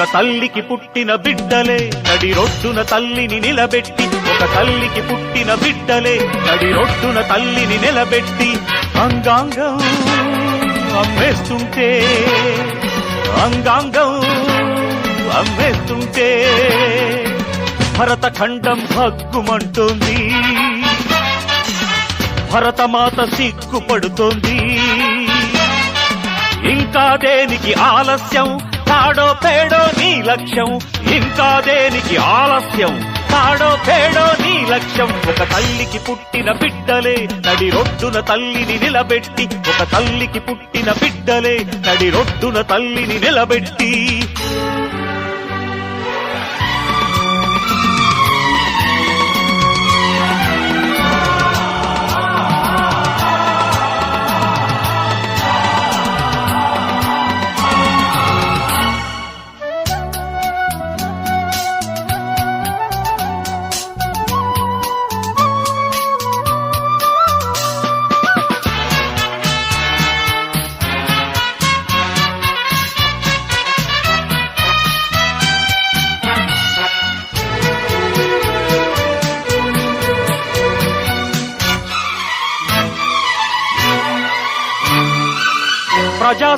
ఒక తల్లికి పుట్టిన బిడ్డలే నడి రొడ్డున తల్లిని నిలబెట్టి. ఒక తల్లికి పుట్టిన బిడ్డలే నడి రొడ్డున తల్లిని నిలబెట్టి. అంగాంగం అమ్మేస్తుంటే అంగాంగం అమ్మేస్తుంటే భరతఖండం భగ్గుమంటుంది. భరతమాత సిగ్గుపడుతోంది. ఇంకా దేనికి ఆలస్యం? తాడో పేడో నీ లక్ష్యం ఇంకా దేనికి ఆలస్యం? తాడో పేడో నీ లక్ష్యం ఒక తల్లికి పుట్టిన బిడ్డలే నడి రొడ్డున తల్లిని నిలబెట్టి ఒక తల్లికి పుట్టిన బిడ్డలే నడి రొడ్డున తల్లిని నిలబెట్టి.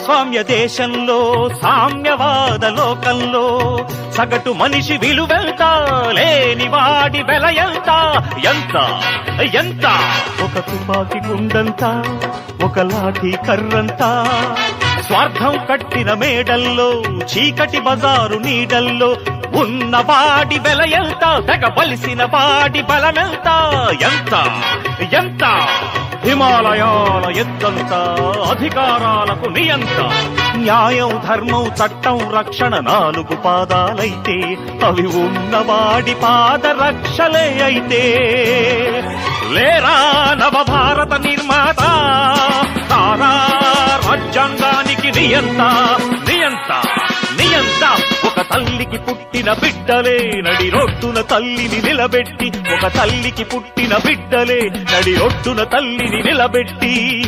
ప్రజాస్వామ్య దేశంలో సామ్యవాద లోకంలో సగటు మనిషి విలువెంత లేని వాడి వెల ఎంత? ఎంత? ఎంత? ఒక తుపాకి గుండంతా ఒక లాఠీ కర్రంతా. స్వార్థం కట్టిన మేడల్లో చీకటి బజారు నీడల్లో ఉన్న వాడి వెల ఎంత? తెగబలిసిన వాడి బలమెంత? ఎంత? ఎంత? హిమాలయాల ఎత్తంత అధికారాలకు నియంత. న్యాయం ధర్మం చట్టం రక్షణ నాలుగు పాదాలైతే అవి ఉన్నవాడి పాద రక్షలే అయితే. లేరా నవభారత నిర్మాత? తారా రాజ్యాంగానికి నియంత నియంత నియంత. తల్లికి పుట్టిన బిడ్డలే నడి రొట్టున తల్లిని నిలబెట్టి. ఒక తల్లికి పుట్టిన బిడ్డలే నడి రొట్టున తల్లిని నిలబెట్టి.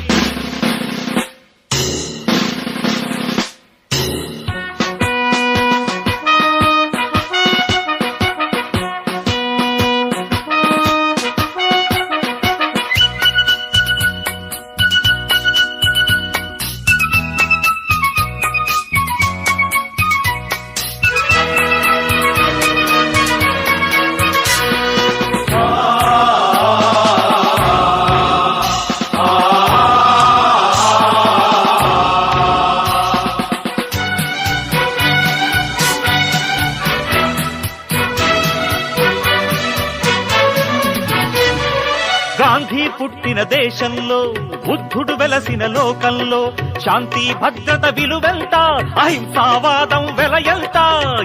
గాంధీ పుట్టిన దేశంలో బుద్ధుడు వెలసిన లోకంలో శాంతి భద్రత విలువెంత అహింసావాదం వెలయంత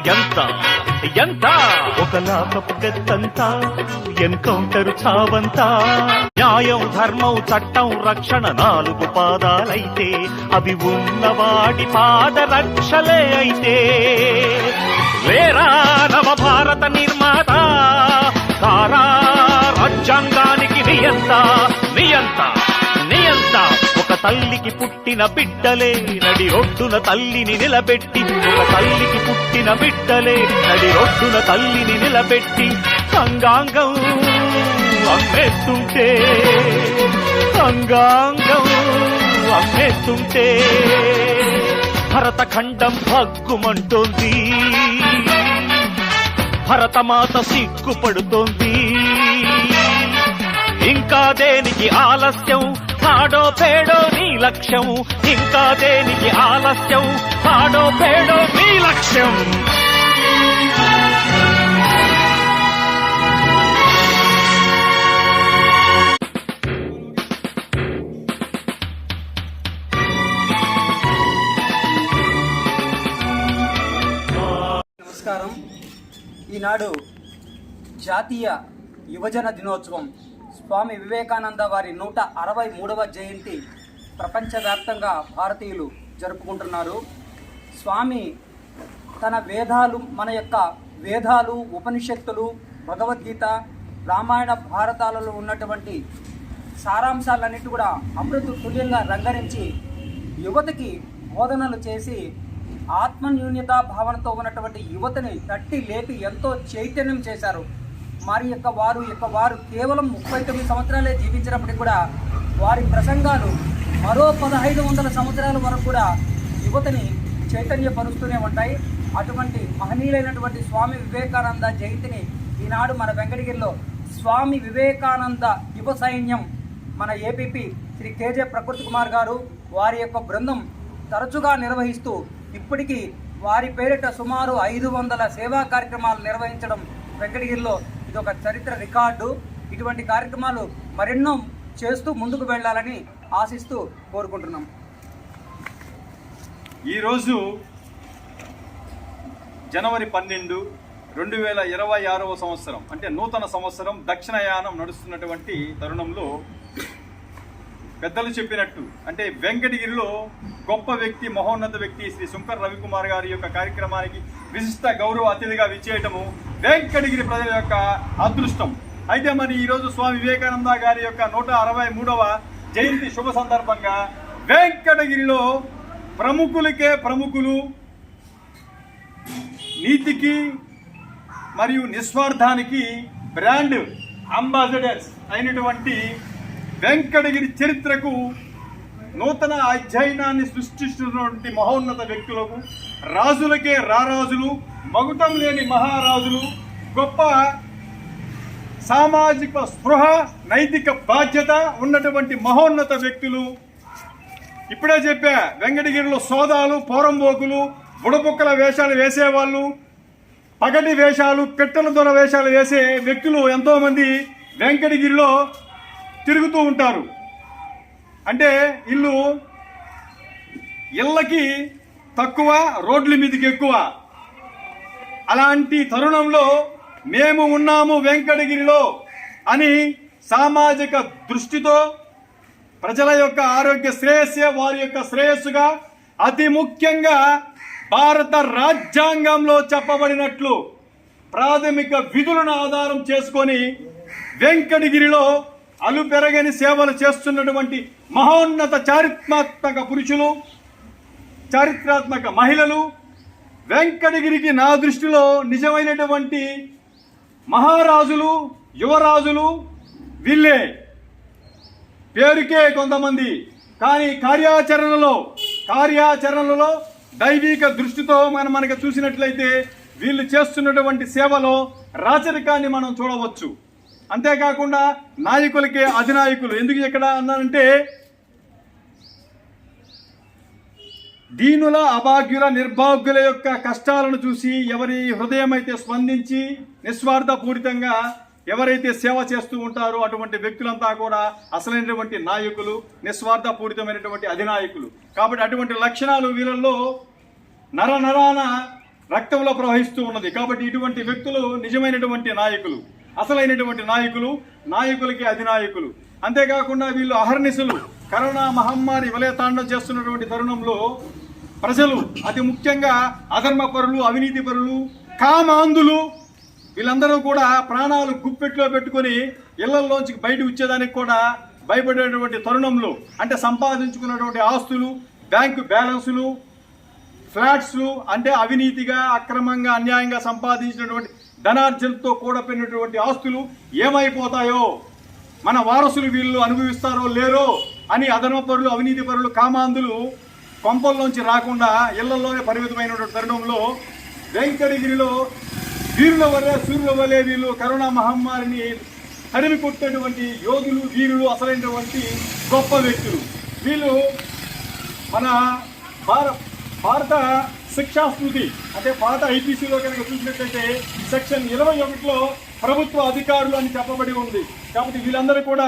ఎంత ఎంత ఎంత. ఒక లాకపు గెత్తంతా ఎన్కౌంటర్ చావంతా. న్యాయం ధర్మం చట్టం రక్షణ నాలుగు పాదాలైతే అవి ఉన్నవాడి పాదరక్షలే అయితే. వేరా నవ భారత నిర్మాత తారా రాజ్యాంగానికి నియంత నియంత. ఒక తల్లికి పుట్టిన బిడ్డలే నడి రొడ్డున తల్లిని నిలబెట్టి. ఒక తల్లికి పుట్టిన బిడ్డలే నడి రొడ్డున తల్లిని నిలబెట్టి. అంగాంగం అమ్మేస్తుంటే అంగాంగం అమ్మేస్తుంటే. భరతఖండం భగ్గుమంటోంది. భరతమాత సిగ్గుపడుతోంది. ఇంకా దేనికి ఆలస్యం? తాడో పేడో నీ లక్ష్యం ఇంకా దేనికి ఆలస్యం? తాడో పేడో నీ లక్ష్యం. నమస్కారం. ఈనాడు జాతీయ యువజన దినోత్సవం. స్వామి వివేకానంద వారి నూట అరవై మూడవ జయంతి ప్రపంచవ్యాప్తంగా భారతీయులు జరుపుకుంటున్నారు. స్వామి తన వేదాలు మన యొక్క వేదాలు ఉపనిషత్తులు భగవద్గీత రామాయణ భారతాలలో ఉన్నటువంటి సారాంశాలన్నిటి కూడా అమృత తుల్యంగా రంగరించి యువతకి బోధనలు చేసి ఆత్మన్యూన్యతా భావనతో ఉన్నటువంటి యువతని తట్టి లేపి ఎంతో చైతన్యం చేశారు. మరి యొక్క వారు యొక్క వారు కేవలం ముప్పై తొమ్మిది సంవత్సరాలే జీవించినప్పటికీ కూడా వారి ప్రసంగాలు మరో పదహైదు వందల సంవత్సరాల వరకు కూడా యువతని చైతన్యపరుస్తూనే ఉంటాయి. అటువంటి మహనీయులైనటువంటి స్వామి వివేకానంద జయంతిని ఈనాడు మన వెంకటగిరిలో స్వామి వివేకానంద యువ సైన్యం మన ఏపీపీ శ్రీ కేజే ప్రకృతి కుమార్ గారు వారి యొక్క బృందం తరచుగా నిర్వహిస్తూ ఇప్పటికీ వారి పేరిట సుమారు ఐదు వందల సేవా కార్యక్రమాలు నిర్వహించడం వెంకటగిరిలో ఇది ఒక చరిత్ర రికార్డు. ఇటువంటి కార్యక్రమాలు మరెన్నో చేస్తూ ముందుకు వెళ్ళాలని ఆశిస్తూ కోరుకుంటున్నాం. ఈరోజు జనవరి పన్నెండు రెండు వేల ఇరవై ఆరవ సంవత్సరం అంటే నూతన సంవత్సరం దక్షిణయానం నడుస్తున్నటువంటి తరుణంలో పెద్దలు చెప్పినట్టు అంటే వెంకటగిరిలో గొప్ప వ్యక్తి మహోన్నత వ్యక్తి శ్రీ శంకర్ రవికుమార్ గారి యొక్క కార్యక్రమానికి విశిష్ట గౌరవ అతిథిగా విచ్చేయటము వెంకటగిరి ప్రజల యొక్క అదృష్టం. అయితే మరి ఈరోజు స్వామి వివేకానంద గారి యొక్క నూట అరవై మూడవ జయంతి శుభ సందర్భంగా వెంకటగిరిలో ప్రముఖులకే ప్రముఖులు నీతికి మరియు నిస్వార్థానికి బ్రాండ్ అంబాసిడర్స్ అయినటువంటి వెంకటగిరి చరిత్రకు నూతన అధ్యయనాన్ని సృష్టిస్తున్నటువంటి మహోన్నత వ్యక్తులకు రాజులకే రారాజులు మగుటం లేని మహారాజులు గొప్ప సామాజిక స్పృహ నైతిక బాధ్యత ఉన్నటువంటి మహోన్నత వ్యక్తులు. ఇప్పుడే చెప్పా వెంకటగిరిలో సోదాలు పోరంబోకులు బుడబుక్కల వేషాలు వేసేవాళ్ళు పగటి వేషాలు పెట్టెల దొర వేషాలు వేసే వ్యక్తులు ఎంతోమంది వెంకటగిరిలో తిరుగుతూ ఉంటారు. అంటే ఇల్లు ఇళ్ళకి తక్కువ రోడ్ల మీదకి ఎక్కువ. అలాంటి తరుణంలో మేము ఉన్నాము వెంకటగిరిలో అని సామాజిక దృష్టితో ప్రజల యొక్క ఆరోగ్య శ్రేయస్సే వారి యొక్క శ్రేయస్సుగా అతి ముఖ్యంగా భారత రాజ్యాంగంలో చెప్పబడినట్లు ప్రాథమిక విధులను ఆధారం చేసుకొని వెంకటగిరిలో అలుపెరగని సేవలు చేస్తున్నటువంటి మహోన్నత చారిత్రాత్మక పురుషులు చారిత్రాత్మక మహిళలు వెంకటగిరికి నా దృష్టిలో నిజమైనటువంటి మహారాజులు యువరాజులు వీళ్ళే. పేరుకే కొంతమంది. కానీ కార్యాచరణలో కార్యాచరణలో దైవిక దృష్టితో మనం మనకి చూసినట్లయితే వీళ్ళు చేస్తున్నటువంటి సేవలో రాచరికాన్ని మనం చూడవచ్చు. అంతేకాకుండా నాయకులకే అధినాయకులు. ఎందుకు ఇక్కడ అన్నానంటే దీనుల అభాగ్యుల నిర్భాగ్యుల యొక్క కష్టాలను చూసి ఎవరి హృదయం అయితే స్పందించి నిస్వార్థపూరితంగా ఎవరైతే సేవ చేస్తూ ఉంటారో అటువంటి వ్యక్తులంతా కూడా అసలైనటువంటి నాయకులు నిస్వార్థపూరితమైనటువంటి అధినాయకులు. కాబట్టి అటువంటి లక్షణాలు వీళ్ళల్లో నర నరాన రక్తంలో ప్రవహిస్తూ ఉన్నది. కాబట్టి ఇటువంటి వ్యక్తులు నిజమైనటువంటి నాయకులు అసలైనటువంటి నాయకులు నాయకులకి అధినాయకులు. అంతేకాకుండా వీళ్ళు అహర్నిశలు కరోనా మహమ్మారి విలయతాండం చేస్తున్నటువంటి తరుణంలో ప్రజలు అతి ముఖ్యంగా అధర్మ పరులు అవినీతి పరులు కామాంధులు వీళ్ళందరూ కూడా ప్రాణాలు గుప్పెట్లో పెట్టుకొని ఇళ్ళలోంచి బయట వచ్చేదానికి కూడా భయపడేటువంటి తరుణంలో అంటే సంపాదించుకున్నటువంటి ఆస్తులు బ్యాంకు బ్యాలెన్సులు ఫ్లాట్స్లు అంటే అవినీతిగా అక్రమంగా అన్యాయంగా సంపాదించినటువంటి ధనార్జనతో కూడపెట్టినటువంటి ఆస్తులు ఏమైపోతాయో మన వారసులు వీళ్ళు అనుభవిస్తారో లేరో అని అధర్మపరులు అవినీతి పరులు కామాంధులు కొంపల్లోంచి రాకుండా ఇళ్ళలోనే పరిమితమైనటువంటి తరుణంలో వెంకటగిరిలో వీరుల వల్ల సూర్యుల వల్లే వీళ్ళు కరోనా మహమ్మారిని తరిమి కొట్టేటువంటి యోగులు వీరులు అసలైనటువంటి గొప్ప వ్యక్తులు. వీళ్ళు మన భార భారత శిక్షాస్మృతి అంటే పాత ఐపీసీలో కనుక చూసినట్లయితే సెక్షన్ ఇరవై ఒకటిలో ప్రభుత్వ అధికారులు అని చెప్పబడి ఉంది. కాబట్టి వీళ్ళందరూ కూడా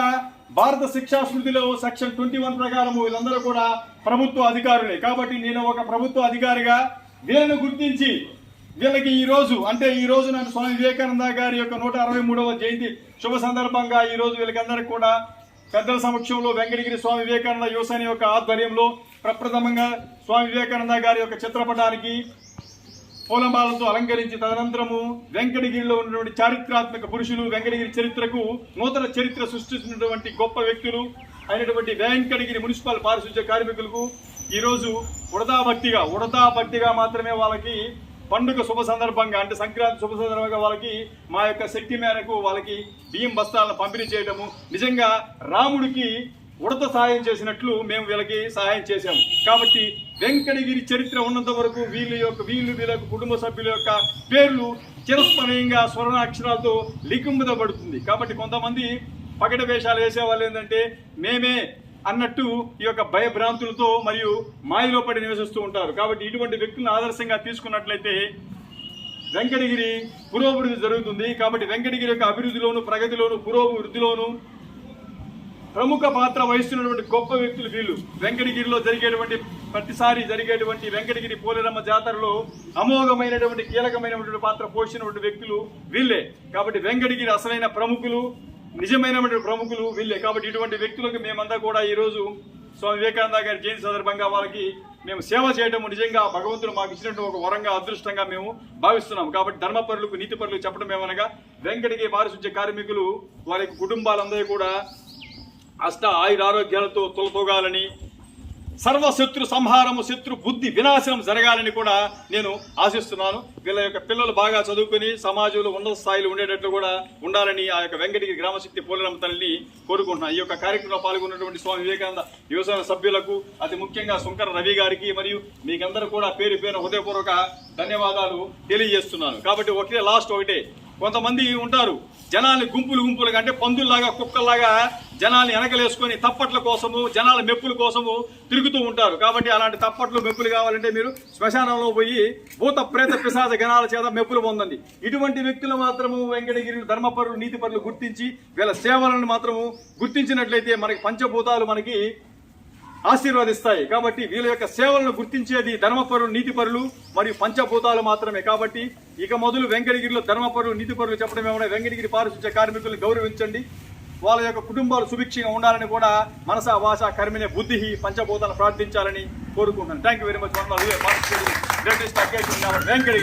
భారత శిక్షా స్మృతిలో సెక్షన్ ట్వంటీ వన్ ప్రకారం వీళ్ళందరూ కూడా ప్రభుత్వ అధికారులే. కాబట్టి నేను ఒక ప్రభుత్వ అధికారిగా వీళ్ళను గుర్తించి వీళ్ళకి ఈ రోజు అంటే ఈ రోజు నాకు స్వామి వివేకానంద గారి యొక్క నూట అరవై మూడవ జయంతి శుభ సందర్భంగా ఈ రోజు వీళ్ళకందరికీ కూడా పెద్దల సమక్షంలో వెంకటగిరి స్వామి వివేకానంద యువసేన యొక్క ఆధ్వర్యంలో ప్రప్రథమంగా స్వామి వివేకానంద గారి యొక్క చిత్రపటానికి పూలమాలతో అలంకరించి తదనంతరము వెంకటగిరిలో ఉన్నటువంటి చారిత్రాత్మక పురుషులు వెంకటగిరి చరిత్రకు నూతన చరిత్ర సృష్టించినటువంటి గొప్ప వ్యక్తులు అయినటువంటి వెంకటగిరి మున్సిపల్ పారిశుద్ధ్య కార్మికులకు ఈరోజు ఉడతా భక్తిగా ఉడతా భక్తిగా మాత్రమే వాళ్ళకి పండుగ శుభ సందర్భంగా అంటే సంక్రాంతి శుభ సందర్భంగా వాళ్ళకి మా యొక్క శక్తి మేరకు వాళ్ళకి బియ్యం బస్తాలను పంపిణీ చేయడము నిజంగా రాముడికి ఉడత సహాయం చేసినట్లు మేము వీళ్ళకి సహాయం చేశాము కాబట్టి వెంకటగిరి చరిత్ర ఉన్నంత వరకు వీళ్ళ యొక్క వీళ్ళు వీళ్ళ కుటుంబ సభ్యుల యొక్క పేర్లు చిరస్మరణీయంగా స్వర్ణాక్షరాలతో లిఖింపదబడుతుంది కాబట్టి కొంతమంది పగటి వేషాలు వేసే వాళ్ళు ఏంటంటే మేమే అన్నట్టు ఈ యొక్క భయభ్రాంతులతో మరియు మాయలో పడి నివసిస్తూ ఉంటారు. కాబట్టి ఇటువంటి వ్యక్తులను ఆదర్శంగా తీసుకున్నట్లయితే వెంకటగిరి పురోభివృద్ధి జరుగుతుంది. కాబట్టి వెంకటగిరి యొక్క అభివృద్ధిలోను ప్రగతిలోను పురోభివృద్ధిలోను ప్రముఖ పాత్ర వహిస్తున్నటువంటి గొప్ప వ్యక్తులు వీళ్ళు. వెంకటగిరిలో జరిగేటువంటి ప్రతిసారి జరిగేటువంటి వెంకటగిరి పోలేరమ్మ జాతరలో అమోఘమైనటువంటి కీలకమైనటువంటి పాత్ర పోషించినటువంటి వ్యక్తులు వీళ్ళే. కాబట్టి వెంకటగిరి అసలైన ప్రముఖులు నిజమైనటువంటి ప్రముఖులు వీళ్ళే. కాబట్టి ఇటువంటి వ్యక్తులకు మేమంతా కూడా ఈరోజు స్వామి వివేకానంద గారి జయంతి సందర్భంగా వాళ్ళకి మేము సేవ చేయడం నిజంగా భగవంతుడు మాకు ఇచ్చినట్టు ఒక వరంగా అదృష్టంగా మేము భావిస్తున్నాం. కాబట్టి ధర్మపరులకు నీతిపరులకు చెప్పడం ఏమనగా వెంకటగిరి పారిశుద్ధ్య కార్మికులు వారి కుటుంబాలందరూ కూడా అష్ట ఆయురారోగ్యాలతో తొలతోగాలని సర్వశత్రు సంహారము శత్రు బుద్ధి వినాశనం జరగాలని కూడా నేను ఆశిస్తున్నాను. వీళ్ళ యొక్క పిల్లలు బాగా చదువుకొని సమాజంలో ఉన్నత స్థాయిలో ఉండేటట్లు కూడా ఉండాలని ఆ యొక్క వెంకటగిరి గ్రామశక్తి పోలరమ్మ తల్లిని కోరుకుంటున్నాను ఈ యొక్క కార్యక్రమంలో పాల్గొన్నటువంటి స్వామి వివేకానంద యువసేన సభ్యులకు అతి ముఖ్యంగా శంకర రవి గారికి మరియు మీకందరూ కూడా పేరు పేరు హృదయపూర్వక ధన్యవాదాలు తెలియజేస్తున్నాను. కాబట్టి ఒకటే లాస్ట్ ఒకటే. కొంతమంది ఉంటారు జనాల్ని గుంపులు గుంపులుగా అంటే పందుల్లాగా కుక్కల్లాగా జనాల్ని వెనకలేసుకొని తప్పట్ల కోసము జనాల మెప్పుల కోసము తిరుగుతూ ఉంటారు. కాబట్టి అలాంటి తప్పట్లు మెప్పులు కావాలంటే మీరు శ్మశానంలో పోయి భూత ప్రేత పిశాచ గణాల చేత మెప్పులు పొందండి. ఇటువంటి వ్యక్తులు మాత్రము వెంకటగిరి ధర్మపరులు నీతిపరులు గుర్తించి వీళ్ళ సేవలను మాత్రము గుర్తించినట్లయితే మనకి పంచభూతాలు మనకి ఆశీర్వదిస్తాయి. కాబట్టి వీళ్ళ యొక్క సేవలను గుర్తించేది ధర్మపరులు నీతిపరులు మరియు పంచభూతాలు మాత్రమే. కాబట్టి ఇక మొదలు వెంకటగిరిలో ధర్మపరులు నీతిపరులు చెప్పడం ఏమైనా వెంకటగిరి పారిశుద్ధ్య కార్మికులను గౌరవించండి. వాళ్ళ యొక్క కుటుంబాలు సుభిక్షంగా ఉండాలని కూడా మనస వాస కర్మినే బుద్ధి పంచభూతాలు ప్రార్థించాలని కోరుకుంటున్నాను. Thank you very much Venkatagiri.